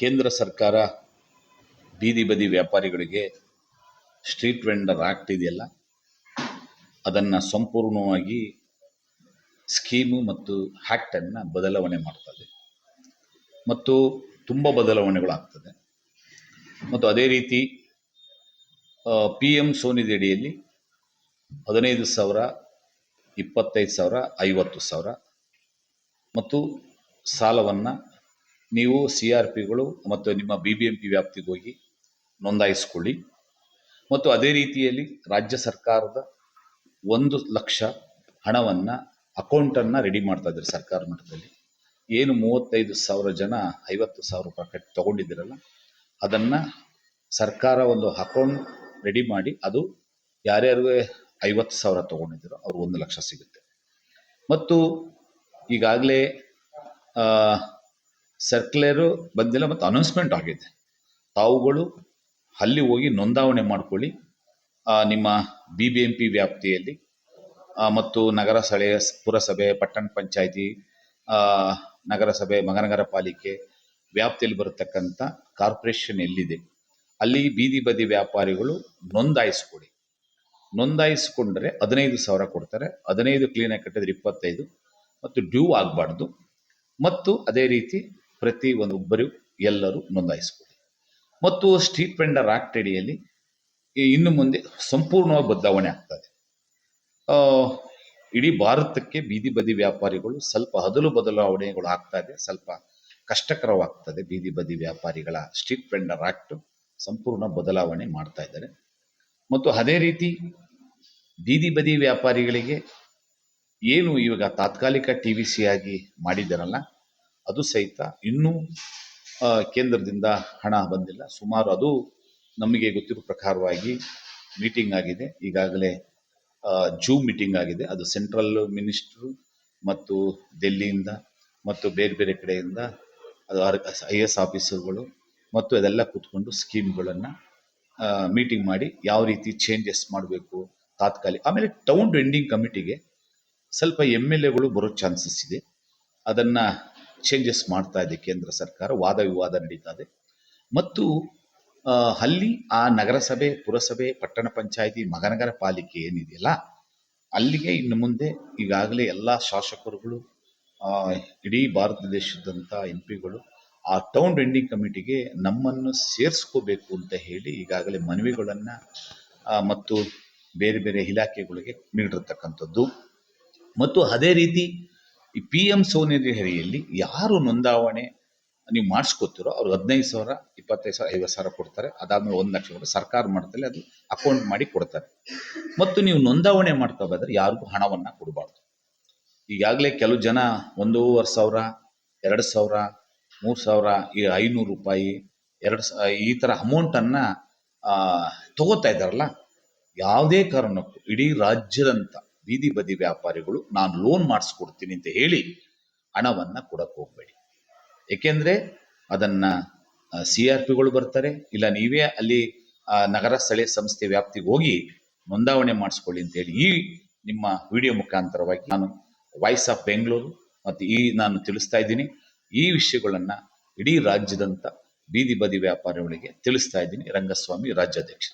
ಕೇಂದ್ರ ಸರ್ಕಾರ ಬೀದಿ ಬದಿ ವ್ಯಾಪಾರಿಗಳಿಗೆ ಸ್ಟ್ರೀಟ್ ವೆಂಡರ್ ಆ್ಯಕ್ಟ್ ಇದೆಯಲ್ಲ, ಅದನ್ನು ಸಂಪೂರ್ಣವಾಗಿ ಸ್ಕೀಮು ಮತ್ತು ಹ್ಯಾಕ್ಟನ್ನು ಬದಲಾವಣೆ ಮಾಡ್ತದೆ. ಮತ್ತು ತುಂಬ ಬದಲಾವಣೆಗಳಾಗ್ತದೆ. ಮತ್ತು ಅದೇ ರೀತಿ ಪಿ ಎಂ ಸೋನಿಧಿ ಅಡಿಯಲ್ಲಿ ಹದಿನೈದು ಸಾವಿರ, ಇಪ್ಪತ್ತೈದು ಸಾವಿರ, ಐವತ್ತು ಸಾವಿರ ಮತ್ತು ಸಾಲವನ್ನು ನೀವು ಸಿ ಆರ್ ಪಿಗಳು ಮತ್ತು ನಿಮ್ಮ ಬಿ ಬಿ ಎಂ ಪಿ ವ್ಯಾಪ್ತಿಗೆ ಹೋಗಿ ನೋಂದಾಯಿಸ್ಕೊಳ್ಳಿ. ಮತ್ತು ಅದೇ ರೀತಿಯಲ್ಲಿ ರಾಜ್ಯ ಸರ್ಕಾರದ ಒಂದು ಲಕ್ಷ ಹಣವನ್ನು ಅಕೌಂಟನ್ನು ರೆಡಿ ಮಾಡ್ತಾ ಇದ್ದಾರೆ ಸರ್ಕಾರ ಮಟ್ಟದಲ್ಲಿ. ಏನು ಮೂವತ್ತೈದು ಸಾವಿರ ಜನ, ಐವತ್ತು ಸಾವಿರ ರೂಪಾಯಿ ಕಟ್ಟಿ ತೊಗೊಂಡಿದ್ದೀರಲ್ಲ, ಅದನ್ನು ಸರ್ಕಾರ ಒಂದು ಅಕೌಂಟ್ ರೆಡಿ ಮಾಡಿ ಅದು ಯಾರ್ಯಾರಿಗೆ ಐವತ್ತು ಸಾವಿರ ತೊಗೊಂಡಿದ್ದೀರೋ ಅವ್ರಿಗೆ ಒಂದು ಲಕ್ಷ ಸಿಗುತ್ತೆ. ಮತ್ತು ಈಗಾಗಲೇ ಸರ್ಕ್ಯುಲರು ಬಂದಿಲ್ಲ ಮತ್ತು ಅನೌನ್ಸ್ಮೆಂಟ್ ಆಗಿದೆ. ತಾವುಗಳು ಅಲ್ಲಿ ಹೋಗಿ ನೋಂದಾವಣೆ ಮಾಡ್ಕೊಳ್ಳಿ. ನಿಮ್ಮ ಬಿ ಬಿ ಎಂ ಪಿ ವ್ಯಾಪ್ತಿಯಲ್ಲಿ ಮತ್ತು ನಗರ ಸ್ಥಳೀಯ ಪುರಸಭೆ, ಪಟ್ಟಣ ಪಂಚಾಯಿತಿ ನಗರಸಭೆ ಮಹಾನಗರ ಪಾಲಿಕೆ ವ್ಯಾಪ್ತಿಯಲ್ಲಿ ಬರತಕ್ಕಂಥ ಕಾರ್ಪೊರೇಷನ್ ಎಲ್ಲಿದೆ, ಅಲ್ಲಿ ಬೀದಿ ಬದಿ ವ್ಯಾಪಾರಿಗಳು ನೋಂದಾಯಿಸ್ಕೊಡಿ ನೋಂದಾಯಿಸ್ಕೊಂಡ್ರೆ ಹದಿನೈದು ಸಾವಿರ ಕೊಡ್ತಾರೆ. ಹದಿನೈದು ಕ್ಲೀನಾಗಿ ಕಟ್ಟಿದ್ರೆ ಇಪ್ಪತ್ತೈದು. ಮತ್ತು ಡ್ಯೂ ಆಗಬಾರ್ದು. ಮತ್ತು ಅದೇ ರೀತಿ ಪ್ರತಿ ಒಂದು ಒಬ್ಬರು ಎಲ್ಲರೂ ನೋಂದಾಯಿಸ್ಕೊಳ್ಳಿ. ಮತ್ತು ಸ್ಟ್ರೀಟ್ ವೆಂಡರ್ ಆಕ್ಟ್ ಅಡಿಯಲ್ಲಿ ಇನ್ನು ಮುಂದೆ ಸಂಪೂರ್ಣವಾಗಿ ಬದಲಾವಣೆ ಆಗ್ತದೆ ಇಡೀ ಭಾರತಕ್ಕೆ ಬೀದಿ ಬದಿ ವ್ಯಾಪಾರಿಗಳು ಸ್ವಲ್ಪ ಹದಲು ಬದಲಾವಣೆಗಳು ಆಗ್ತಾ ಇದೆ, ಸ್ವಲ್ಪ ಕಷ್ಟಕರವಾಗ್ತದೆ ಬೀದಿ ಬದಿ ವ್ಯಾಪಾರಿಗಳ ಸ್ಟ್ರೀಟ್ ವೆಂಡರ್ ಆಕ್ಟ್ ಸಂಪೂರ್ಣ ಬದಲಾವಣೆ ಮಾಡ್ತಾ ಇದ್ದಾರೆ. ಮತ್ತು ಅದೇ ರೀತಿ ಬೀದಿ ಬದಿ ವ್ಯಾಪಾರಿಗಳಿಗೆ ಏನು ಇವಾಗ ತಾತ್ಕಾಲಿಕ ಟಿ ವಿ ಸಿ ಆಗಿ ಮಾಡಿದ್ದಾರಲ್ಲ ಅದು ಸಹಿತ ಇನ್ನೂ ಕೇಂದ್ರದಿಂದ ಹಣ ಬಂದಿಲ್ಲ. ಸುಮಾರು ಅದು ನಮಗೆ ಗೊತ್ತಿರೋ ಪ್ರಕಾರವಾಗಿ ಮೀಟಿಂಗ್ ಆಗಿದೆ. ಈಗಾಗಲೇ ಜೂಮ್ ಮೀಟಿಂಗ್ ಆಗಿದೆ. ಅದು ಸೆಂಟ್ರಲ್ ಮಿನಿಸ್ಟ್ರು ಮತ್ತು ಡೆಲ್ಲಿಯಿಂದ ಮತ್ತು ಬೇರೆ ಬೇರೆ ಕಡೆಯಿಂದ, ಅದು ಐ ಎಸ್ ಆಫೀಸರ್ಗಳು ಮತ್ತು ಅದೆಲ್ಲ ಕೂತ್ಕೊಂಡು ಸ್ಕೀಮ್ಗಳನ್ನು ಮೀಟಿಂಗ್ ಮಾಡಿ ಯಾವ ರೀತಿ ಚೇಂಜಸ್ ಮಾಡಬೇಕು ತಾತ್ಕಾಲಿಕ, ಆಮೇಲೆ ಟೌನ್ ವೆಂಡಿಂಗ್ ಕಮಿಟಿಗೆ ಸ್ವಲ್ಪ ಎಂ ಎಲ್ ಎಗಳು ಬರೋ ಚಾನ್ಸಸ್ ಇದೆ. ಅದನ್ನು ಚೇಂಜಸ್ ಮಾಡ್ತಾ ಇದೆ ಕೇಂದ್ರ ಸರ್ಕಾರ, ವಾದ ವಿವಾದ ನಡೀತಾ ಇದೆ. ಮತ್ತು ಅಲ್ಲಿ ಆ ನಗರಸಭೆ, ಪುರಸಭೆ, ಪಟ್ಟಣ ಪಂಚಾಯಿತಿ, ಮಹಾನಗರ ಪಾಲಿಕೆ ಏನಿದೆಯಲ್ಲ, ಅಲ್ಲಿಗೆ ಇನ್ನು ಮುಂದೆ ಈಗಾಗಲೇ ಎಲ್ಲ ಶಾಸಕರುಗಳು ಇಡೀ ಭಾರತ ದೇಶದಂಥ ಎಂ ಪಿಗಳು ಆ ಟೌನ್ ರೆಂಡಿಂಗ್ ಕಮಿಟಿಗೆ ನಮ್ಮನ್ನು ಸೇರಿಸ್ಕೋಬೇಕು ಅಂತ ಹೇಳಿ ಈಗಾಗಲೇ ಮನವಿಗಳನ್ನು ಮತ್ತು ಬೇರೆ ಬೇರೆ ಇಲಾಖೆಗಳಿಗೆ ನೀಡಿರ್ತಕ್ಕಂಥದ್ದು. ಮತ್ತು ಅದೇ ರೀತಿ ಈ ಪಿ ಎಂ ಸೋನಿಧಿಯಲ್ಲಿ ಯಾರು ನೋಂದಾವಣೆ ನೀವು ಮಾಡಿಸ್ಕೊತೀರೋ ಅವ್ರು ಹದಿನೈದು ಸಾವಿರ, ಇಪ್ಪತ್ತೈದು ಸಾವಿರ, ಐವತ್ತು ಸಾವಿರ ಕೊಡ್ತಾರೆ. ಅದಾದ್ಮೇಲೆ ಒಂದು ಲಕ್ಷ ಸರ್ಕಾರ ಮಟ್ಟದಲ್ಲಿ ಅದು ಅಕೌಂಟ್ ಮಾಡಿ ಕೊಡ್ತಾರೆ. ಮತ್ತು ನೀವು ನೋಂದಾವಣೆ ಮಾಡ್ತಾ ಬಂದರೆ ಯಾರಿಗೂ ಹಣವನ್ನು ಕೊಡಬಾರ್ದು. ಈಗಾಗಲೇ ಕೆಲವು ಜನ ಒಂದೂವರೆ ಸಾವಿರ, ಎರಡು ಸಾವಿರ, ಮೂರು ಸಾವಿರ, ಈ ಐನೂರು ರೂಪಾಯಿ, ಎರಡು ಈ ಥರ ಅಮೌಂಟನ್ನು ತಗೋತಾ ಇದ್ದಾರಲ್ಲ, ಯಾವುದೇ ಕಾರಣಕ್ಕೂ, ಇಡೀ ರಾಜ್ಯದಂತ ಬೀದಿ ಬದಿ ವ್ಯಾಪಾರಿಗಳು ನಾನು ಲೋನ್ ಮಾಡಿಸ್ಕೊಡ್ತೀನಿ ಅಂತ ಹೇಳಿ ಹಣವನ್ನು ಕೊಡಕ್ಕೆ ಹೋಗಬೇಡಿ. ಏಕೆಂದರೆ ಅದನ್ನು ಸಿ ಆರ್ ಪಿಗಳು ಬರ್ತಾರೆ, ಇಲ್ಲ ನೀವೇ ಅಲ್ಲಿ ನಗರ ಸ್ಥಳೀಯ ಸಂಸ್ಥೆ ವ್ಯಾಪ್ತಿಗೆ ಹೋಗಿ ನೋಂದಾವಣೆ ಮಾಡಿಸ್ಕೊಳ್ಳಿ ಅಂತೇಳಿ ಈ ನಿಮ್ಮ ವಿಡಿಯೋ ಮುಖಾಂತರವಾಗಿ ನಾನು ವಾಯ್ಸ್ ಆಫ್ ಬೆಂಗಳೂರು ಮತ್ತು ಈ ನಾನು ತಿಳಿಸ್ತಾ ಇದ್ದೀನಿ. ಈ ವಿಷಯಗಳನ್ನು ಇಡೀ ರಾಜ್ಯದಂಥ ಬೀದಿ ಬದಿ ವ್ಯಾಪಾರಿಗಳಿಗೆ ತಿಳಿಸ್ತಾ ಇದ್ದೀನಿ. ರಂಗಸ್ವಾಮಿ ರಾಜ್ಯಾಧ್ಯಕ್ಷ